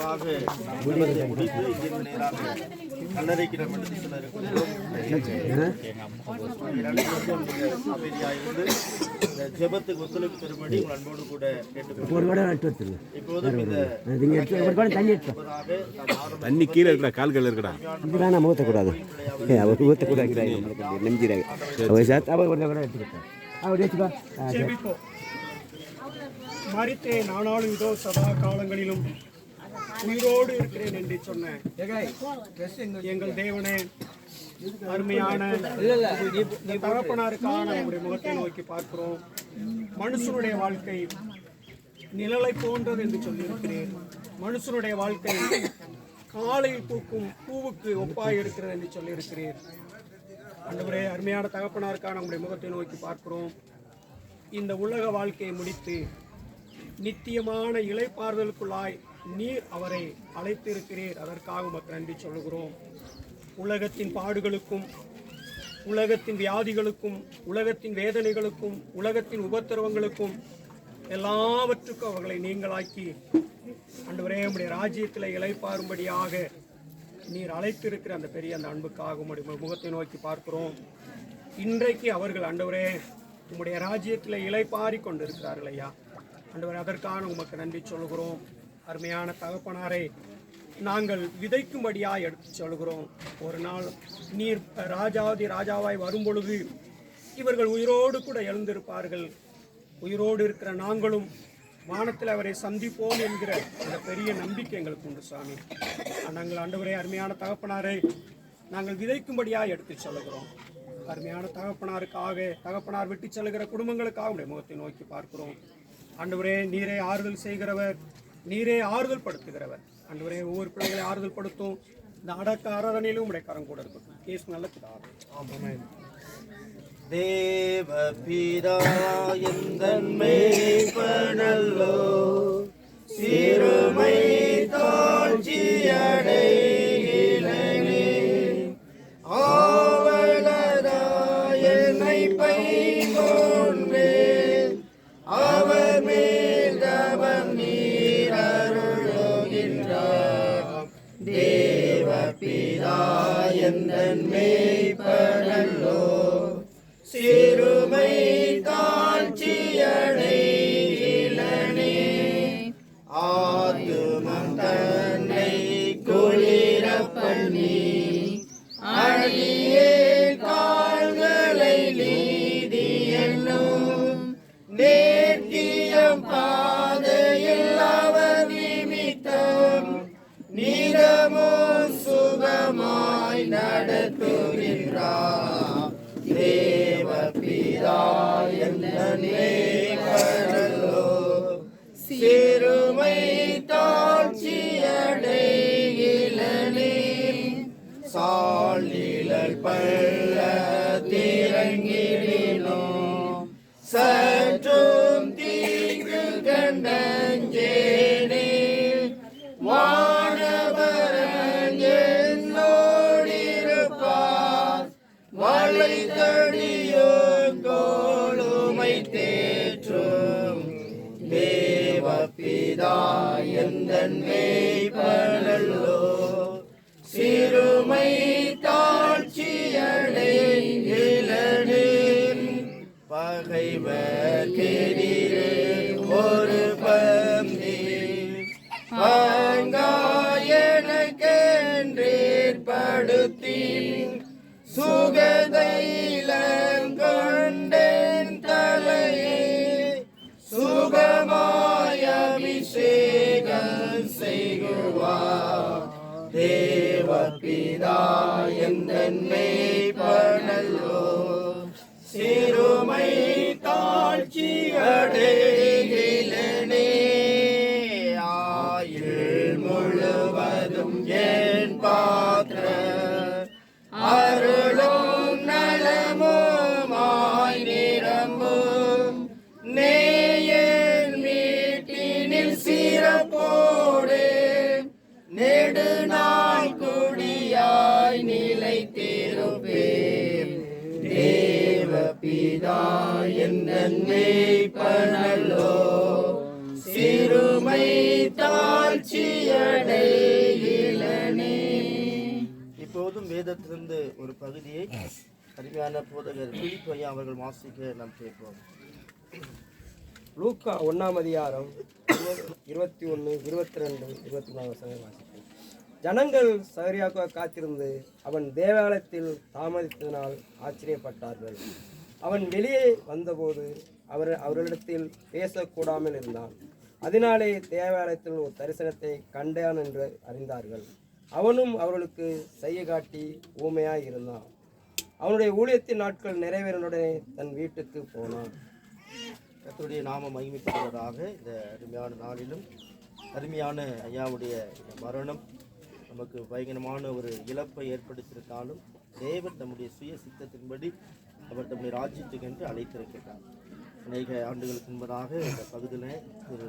மூலமாக ஜெபத்தை முடித்து இங்கிருந்து நேராக எடுத்து செல்ல இருக்கின்றோம். அமைதியாயிருந்து இந்த ஜெபத்துக்கு ஒத்துழைப்பு பெறும்படி உங்கள் அன்போடு கூட இப்போதும் இந்த தண்ணி கீழே இருக்கிற கால்கள் இருக்கடா. இது வேணாம் ஊற்றக்கூடாது அவர் ஊற்றக்கூடாது நெஞ்சிடாங்க அவர் சேர்த்து அவர் ஒரு கூட எடுத்துக்கிட்டோம் அவர் வச்சுக்கோ ஆ, சரி. ஜெபிப்போம் மறித்தேன் ஆனாலும் இதோ சதா காலங்களிலும் உயிரோடு இருக்கிறேன் என்று சொன்ன எங்கள் தேவனே அருமையான தகப்பனாருக்கான நம்முடைய முகத்தை நோக்கி பார்க்கிறோம். மனுஷனுடைய வாழ்க்கை நிழலை போன்றது என்று சொல்லியிருக்கிறேன். மனுஷனுடைய வாழ்க்கை காலையில் பூக்கும் பூவுக்கு ஒப்பாய் இருக்கிறது என்று சொல்லியிருக்கிறேன். ஆண்டவரே அருமையான தகப்பனாருக்கான நம்முடைய முகத்தை நோக்கி பார்க்கிறோம். இந்த உலக வாழ்க்கையை முடித்து நித்தியமான இலைப்பாறுதலுக்குள்ளாய் நீர் அவரை அழைத்திருக்கிறீர். அதற்காக உமக்கு நன்றி சொல்லுகிறோம். உலகத்தின் பாடுகளுக்கும் உலகத்தின் வியாதிகளுக்கும் உலகத்தின் வேதனைகளுக்கும் உலகத்தின் உபத்திரவங்களுக்கும் எல்லாவற்றுக்கும் அவர்களை நீங்களாக்கி அன்றுவரே உடைய ராஜ்யத்தில் இலைப்பாரும்படியாக நீர் அழைத்திருக்கிற அந்த பெரிய அந்த அன்புக்காக உடைய முகத்தை நோக்கி பார்க்கிறோம். இன்றைக்கு அவர்கள் அண்டவரே உம்முடைய ராஜ்யத்தில் இலைப்பாரி கொண்டிருக்கிறார்கள் ஐயா. ஆண்டவரே அதற்கான உமக்கு நன்றி சொல்கிறோம் அருமையான தகப்பனாரை நாங்கள் விதைக்கும்படியாக எடுத்து சொல்கிறோம். ஒரு நாள் நீர் ராஜாதி ராஜாவாய் வரும்பொழுது இவர்கள் உயிரோடு கூட எழுந்திருப்பார்கள். உயிரோடு இருக்கிற நாங்களும் வானத்தில் அவரை சந்திப்போம் என்கிற அந்த பெரிய நம்பிக்கை எங்களுக்கு உண்டு சாமி நாங்கள் ஆண்டவரே அருமையான தகப்பனாரை நாங்கள் விதைக்கும்படியாக எடுத்து சொல்கிறோம். அருமையான தகப்பனாருக்காக தகப்பனார் விட்டு செல்கிற குடும்பங்களுக்காக உடைய முகத்தை நோக்கி பார்க்கிறோம். ஆண்டவரே நீரை ஆறுதல் செய்கிறவர் நீரே ஆறுதல் படுத்துகிறவர் ஆண்டவரே ஒவ்வொரு பிள்ளைகளை ஆறுதல் படுத்தும் இந்த அடக்க ஆராதனையிலும் உடைய கரம் கூட இருக்கட்டும் கேஸ் நல்ல பிதாவே. தேவ பிதா மேய்ப்பனல்லோ சிறுமை தாழ்ச்சி பிதா என்னோ மேய்ப்பனல்லோ சிறுமை தாழ்ச்சியடைகிலனே பகைவர் கெதிரே. செய்குவார் தேவ பிதா எந்தன் மேய்ப்பனல்லோ சிறுமை மேய்ப்பனல்லோ சிறுமை தாழ்ச்சியடைகிலனே இப்போதும் வேதத்திலிருந்து ஒரு பகுதியை அருமையான போதகர் பிலிப் ஐயா அவர்கள் வாசிக்க நாம் கேட்போம். லூக்கா ஒன்றாம் அதிகாரம் இருபத்தி ஒன்று இருபத்தி ரெண்டு இருபத்தி நாலு வசனங்கள் வாசிப்போம். ஜனங்கள் சரியாக காத்திருந்து அவன் தேவாலயத்தில் தாமதித்ததினால் ஆச்சரியப்பட்டார்கள். அவன் வெளியே வந்தபோது அவர் அவர்களிடத்தில் பேசக்கூடாமல் இருந்தான். அதனாலே தேவாலயத்தில் ஒரு தரிசனத்தை கண்டான் என்று அறிந்தார்கள். அவனும் அவர்களுக்கு செய்ய காட்டி ஊமையாய் இருந்தான். அவனுடைய ஊழியத்தின் நாட்கள் நிறைவேறனுடனே தன் வீட்டுக்கு போனான். கத்தருடைய நாம மகிமைப்படுவதாக இந்த அருமையான நாளிலும் அருமையான ஐயாவுடைய இந்த மரணம் நமக்கு பயங்கரமான ஒரு இழப்பை ஏற்படுத்தியிருந்தாலும் தேவன் தம்முடைய சுய சித்தத்தின்படி அவர் தம்முடைய ராஜ்யத்துக்கென்று அழைத்திருக்கிறார் அநேக ஆண்டுகளுக்கு முன்பதாக இந்த பகுதியில் ஒரு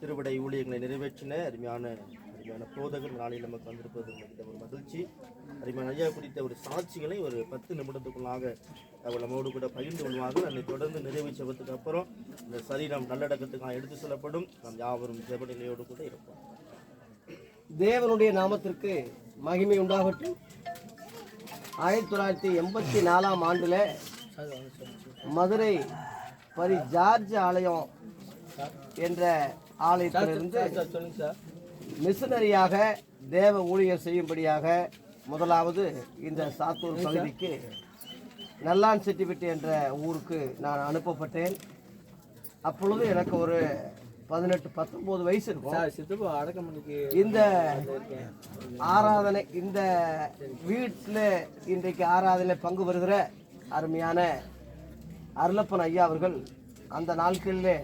திருவிடை ஊழியர்களை நிறைவேற்றின அருமையான அருமையான போதகர் நாளில் நமக்கு வந்திருப்பது மிகுந்த ஒரு மகிழ்ச்சி. அருமையான ஐயா குறித்த ஒரு சாட்சிகளை ஒரு பத்து நிமிடத்துக்குள்ளாக அவர் நம்மோடு கூட பகிர்ந்து கொள்வார்கள். அதனை தொடர்ந்து நிறைவு செய்வதற்கு அப்புறம் இந்த சரீரம் நல்லடக்கத்துக்காக எடுத்து செல்லப்படும். நாம் யாவரும் ஜெபநிலையோடு கூட இருப்போம். தேவனுடைய நாமத்திற்கு மகிமை உண்டாகட்டும். ஆயிரத்தி தொள்ளாயிரத்தி எண்பத்தி நாலாம் ஆண்டில் மதுரை பரி ஜார்ஜ் ஆலயம் என்ற ஆலயத்திலிருந்து மிஷனரியாக தேவ ஊழியர் செய்யும்படியாக முதலாவது இந்த சாத்தூர் பகுதிக்கு நல்லான் செட்டிப்பட்டி என்ற ஊருக்கு நான் அனுப்பப்பட்டேன். அப்பொழுது எனக்கு ஒரு பதினெட்டு பத்தொன்பது வயசு இருக்கும். இந்த ஆராதனை இந்த வீட்டில் இன்றைக்கு ஆராதனை பங்கு பெறுகிற அருமையான அருளப்பன் ஐயா அவர்கள் அந்த நாட்களிலே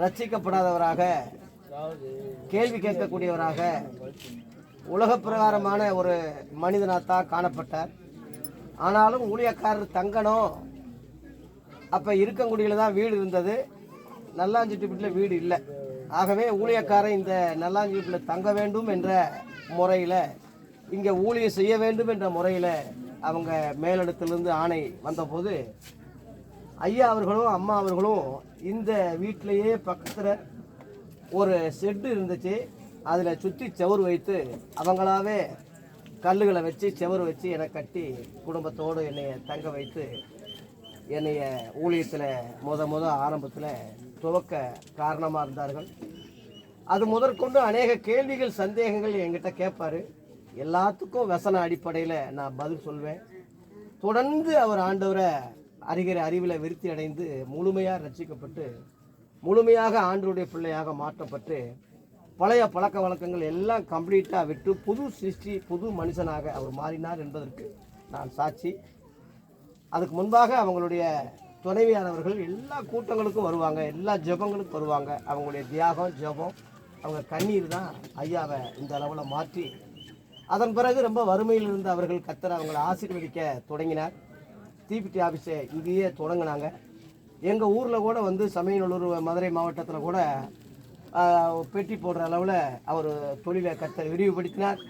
ரட்சிக்கப்படாதவராக கேள்வி கேட்கக்கூடியவராக உலக பிரகாரமான ஒரு மனிதனாகத்தான் காணப்பட்டார். ஆனாலும் ஊழியக்காரர் தங்கணும் அப்போ இருக்கங்குடியில் தான் வீடு இருந்தது. நல்லாஞ்சிட்டுப்பட்டில் வீடு இல்லை. ஆகவே ஊழியக்காரன் இந்த நல்லாஞ்சிட்டுப்பில் தங்க வேண்டும் என்ற முறையில் இங்கே ஊழியம் செய்ய வேண்டும் என்ற முறையில் அவங்க மேலிடத்திலிருந்து ஆணை வந்தபோது ஐயா அவர்களும் அம்மா அவர்களும் இந்த வீட்டிலையே பக்கத்தில் ஒரு ஷெட்டு இருந்துச்சு. அதில் சுற்றி செவரு வைத்து அவங்களாவே கல்லுகளை வச்சு செவரு வச்சு என்னை கட்டி குடும்பத்தோடு என்னைய தங்க வைத்து என்னைய ஊழியத்தில் முத முத ஆரம்பத்தில் துவக்க காரணமாக இருந்தார்கள். அது முதற்கொண்டு அநேக கேள்விகள் சந்தேகங்கள் என்கிட்ட கேட்பார். எல்லாத்துக்கும் வசன அடிப்படையில் நான் பதில் சொல்வேன். தொடர்ந்து அவர் ஆண்டவரை அறிகிற அறிவில் விருத்தி அடைந்து முழுமையாக ரசிக்கப்பட்டு முழுமையாக ஆண்டருடைய பிள்ளையாக மாற்றப்பட்டு பழைய பழக்க வழக்கங்கள் எல்லாம் கம்ப்ளீட்டாக விட்டு புது சிருஷ்டி புது மனுஷனாக அவர் மாறினார் என்பதற்கு நான் சாட்சி. அதுக்கு முன்பாக அவங்களுடைய துணைவியானவர்கள் எல்லா கூட்டங்களுக்கும் வருவாங்க எல்லா ஜெபங்களுக்கும் வருவாங்க. அவங்களுடைய தியாகம் ஜெபம் அவங்க கண்ணீர் தான் ஐயாவை இந்த அளவில் மாற்றி அதன் பிறகு ரொம்ப வறுமையில் இருந்த அவர்கள் கத்தர் அவங்களை ஆசீர்வதிக்க தொடங்கினார். தீபிடி ஆஃபீஸை இங்கேயே தொடங்கினாங்க. எங்கள் ஊரில் கூட வந்து சமயநல்லூர் மதுரை மாவட்டத்தில் கூட பெட்டி போடுற அளவில் அவர் தொழிலை கத்தர் விரிவுபடுத்தினார்.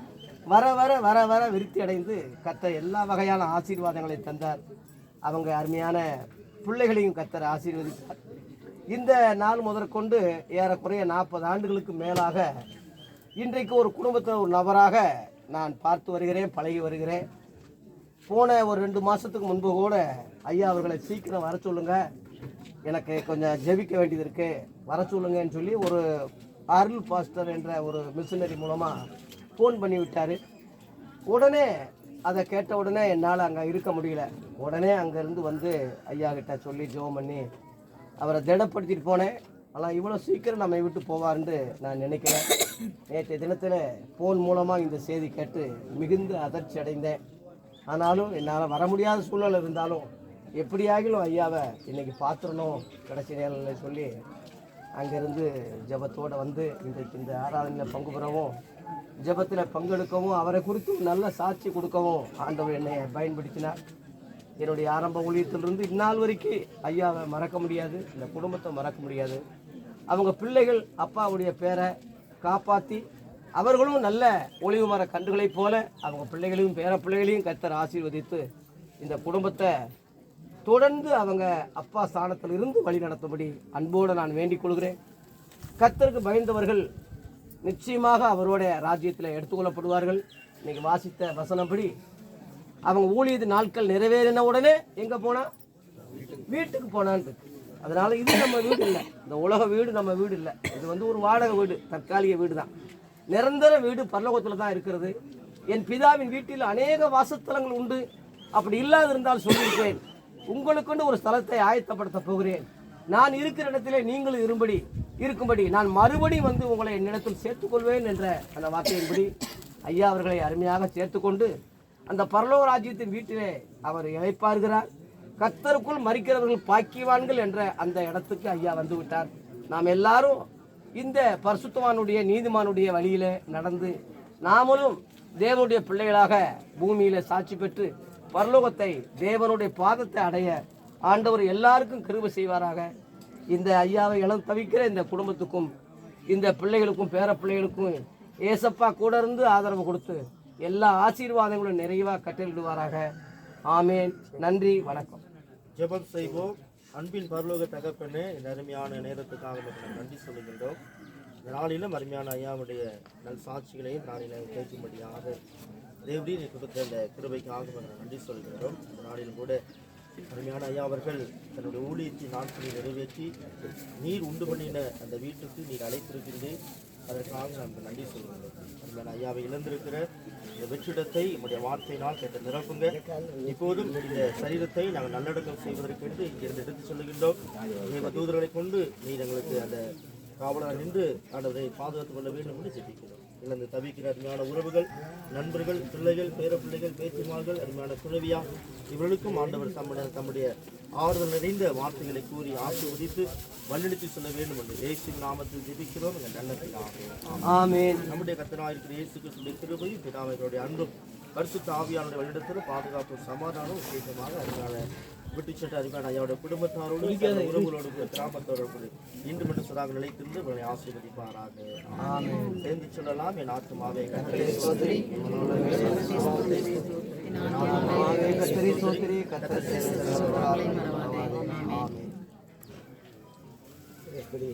வர வர வர வர விருத்தி அடைந்து கத்தர் எல்லா வகையான ஆசீர்வாதங்களை தந்தார். அவங்க அருமையான பிள்ளைகளையும் கத்தர் ஆசீர்வதித்தார். இந்த நாள் முதற்கொண்டு ஏறக்குறைய நாற்பது ஆண்டுகளுக்கு மேலாக இன்றைக்கு ஒரு குடும்பத்தில் ஒரு நபராக நான் பார்த்து வருகிறேன் பழகி வருகிறேன். போன ஒரு ரெண்டு மாதத்துக்கு முன்பு கூட ஐயா அவர்களை சீக்கிரம் வர சொல்லுங்க. எனக்கு கொஞ்சம் ஜெபிக்க வேண்டியது இருக்கு. வர சொல்லுங்கன்னு சொல்லி ஒரு அருள் பாஸ்டர் என்ற ஒரு மிஷினரி மூலமாக ஃபோன் பண்ணி விட்டார். உடனே அதை கேட்ட உடனே என்னால் அங்கே இருக்க முடியல. உடனே அங்கேருந்து வந்து ஐயா கிட்ட சொல்லி ஜெபம் பண்ணி அவரை திடப்படுத்திட்டு போனேன். ஆனால் இவ்வளோ சீக்கிரம் நம்மை விட்டு போவார்னு நான் நினைக்கிறேன். நேற்றைய தினத்தில் ஃபோன் மூலமாக இந்த செய்தி கேட்டு மிகுந்த அதிர்ச்சி அடைந்தேன் ஆனாலும் என்னால் வர முடியாத சூழ்நிலை இருந்தாலும் எப்படியாகிலும் ஐயாவை இன்னைக்கு பார்த்துடணும் கடைசி நேரில் சொல்லி அங்கேருந்து ஜெபத்தோடு வந்து இன்றைக்கு இந்த ஆராதனையில் பங்கு பெறவும் ஜெபத்தில் பங்கெடுக்கவும் அவரை குறித்து நல்ல சாட்சி கொடுக்கவும் ஆண்டவர் என்னை பயன்படுத்தினார். என்னுடைய ஆரம்ப ஊழியத்திலிருந்து இந்நாள் வரைக்கும் ஐயாவை மறக்க முடியாது இந்த குடும்பத்தை மறக்க முடியாது. அவங்க பிள்ளைகள் அப்பாவுடைய பேரை காப்பாற்றி அவர்களும் நல்ல ஒளிவு மர கன்றுகளைப் போல அவங்க பிள்ளைகளையும் பேர பிள்ளைகளையும் கத்தர் ஆசீர்வதித்து இந்த குடும்பத்தை தொடர்ந்து அவங்க அப்பா ஸ்தானத்தில் இருந்து வழி நடத்தும்படி அன்போடு நான் வேண்டிக் கொள்கிறேன். கத்தருக்கு பயந்தவர்கள் நிச்சயமாக அவருடைய ராஜ்யத்தில் எடுத்துக்கொள்ளப்படுவார்கள். இன்றைக்கி வாசித்த வசனப்படி அவங்க ஊழியது நாட்கள் நிறைவேறின உடனே எங்கே போனால் வீட்டுக்கு போனான்னு அதனால் இது நம்ம வீடு இல்லை. இந்த உலக வீடு நம்ம வீடு இல்லை. இது வந்து ஒரு வாடகை வீடு தற்காலிக வீடு தான் நிரந்தர வீடு பரலோகத்தில் தான் இருக்கிறது. என் பிதாவின் வீட்டில் அநேக வாசத்தலங்கள் உண்டு. அப்படி இல்லாதிருந்தால் சொல்லியிருப்பேன் உங்களுக்குன்னு ஒரு ஸ்தலத்தை ஆயத்தப்படுத்த போகிறேன். நான் இருக்கிற இடத்திலே நீங்களும் இரும்படி இருக்கும்படி நான் மறுபடியும் வந்து உங்களை என்னிடத்தில் சேர்த்துக்கொள்வேன் என்ற அந்த வார்த்தையின்படி ஐயா அவர்களை அருமையாக சேர்த்துக்கொண்டு அந்த பரலோக ராஜ்யத்தின் வீட்டிலே அவர் இழைப்பார்கிறார். கத்தருக்குள் மறிக்கிறவர்கள் பாக்கிவான்கள் என்ற அந்த இடத்துக்கு ஐயா வந்துவிட்டார். நாம் எல்லாரும் இந்த பரிசுத்தவானுடைய நீதிமானுடைய வழியில் நடந்து நாமளும் தேவனுடைய பிள்ளைகளாக பூமியில சாட்சி பெற்று பரலோகத்தை தேவனுடைய பாதத்தை அடைய ஆண்டவர் எல்லாருக்கும் கிருபை செய்வாராக. இந்த ஐயாவை இளம் தவிக்கிற இந்த குடும்பத்துக்கும் இந்த பிள்ளைகளுக்கும் பேர பிள்ளைகளுக்கும் ஏசப்பா கூட இருந்து ஆதரவு கொடுத்து எல்லா ஆசீர்வாதங்களும் நிறைவாக கட்டளிடுவாராக ஆமேன். நன்றி வணக்கம். ஜெபம் செய்வோம். அன்பின் பரலோக தகப்பனே இந்த அருமையான நேரத்துக்காக மட்டும் நன்றி சொல்லுகின்றோம். இந்த நாளிலும் அருமையான ஐயாவுடைய நல் சாட்சிகளையும் நாளில் கேட்கும்படியாக தேவடி நீ கொடுத்த இந்த கிருபைக்காக உமக்கு நன்றி சொல்கின்றோம் இந்த நாளிலும் கூட அருமையான ஐயா அவர்கள் தன்னுடைய ஊழியத்தை நாட்களை நிறைவேற்றி நீர் உண்டு பண்ணின அந்த வீட்டுக்கு நீர் அழைத்திருக்கின்றேன் அதற்காக நாங்கள் நன்றி சொல்கின்றோம் அருமையான ஐயாவை இழந்திருக்கிற இந்த வெற்றிடத்தை உங்களுடைய வார்த்தையினால் கேட்டு நிரப்புங்க. இப்போதும் இந்த சரீரத்தை நாங்கள் நல்லடக்கம் செய்வதற்கென்று இங்கிருந்து எடுத்து சொல்லுகின்றோம். தூதர்களை கொண்டு நீ எங்களுக்கு அந்த காவலர் நின்று ஆண்டவரை பாதுகாத்துக் கொள்ள வேண்டும் என்று ஜெபிக்கிறோம் இழந்து தவிக்கிற அருமையான உறவுகள் நண்பர்கள் பிள்ளைகள் பேர பிள்ளைகள் பேச்சுமார்கள் அருமையான துறவியா இவர்களுக்கும் ஆண்டவர் தம்முடைய தம்முடைய ஆறுதல் நிறைந்த வார்த்தைகளை கூறி ஆசீர்வதித்து வழிநடத்தி சொல்ல வேண்டும் என்று இயேசு நாமத்தில் ஜெபிக்கிறோம். எங்கள் நல்ல பிதாவே. ஆமேன். நம்முடைய கத்தனாயிருக்கிற இயேசு கிறிஸ்துடைய கிருபையும் பிதாவைகளுடைய அன்பும் பரிசுத்த ஆவியானுடைய வழியிடத்திலும் பாதுகாப்பு சமாதானம் விசேஷமாக அதனால விட்டுச்சட்ட அறிவான ஐயாவுடைய குடும்பத்தாரோடு சகல உறவுகளோடு கிராமத்தோடு கூட இன்று மட்டும் சதாக நிலைத்திருந்து உங்களை ஆசீர்வதிப்பாராக. சேர்ந்து சொல்லலாம் என் ஆத்மாவே. கத்தரி சோத்திரி கத்தரி எப்படி.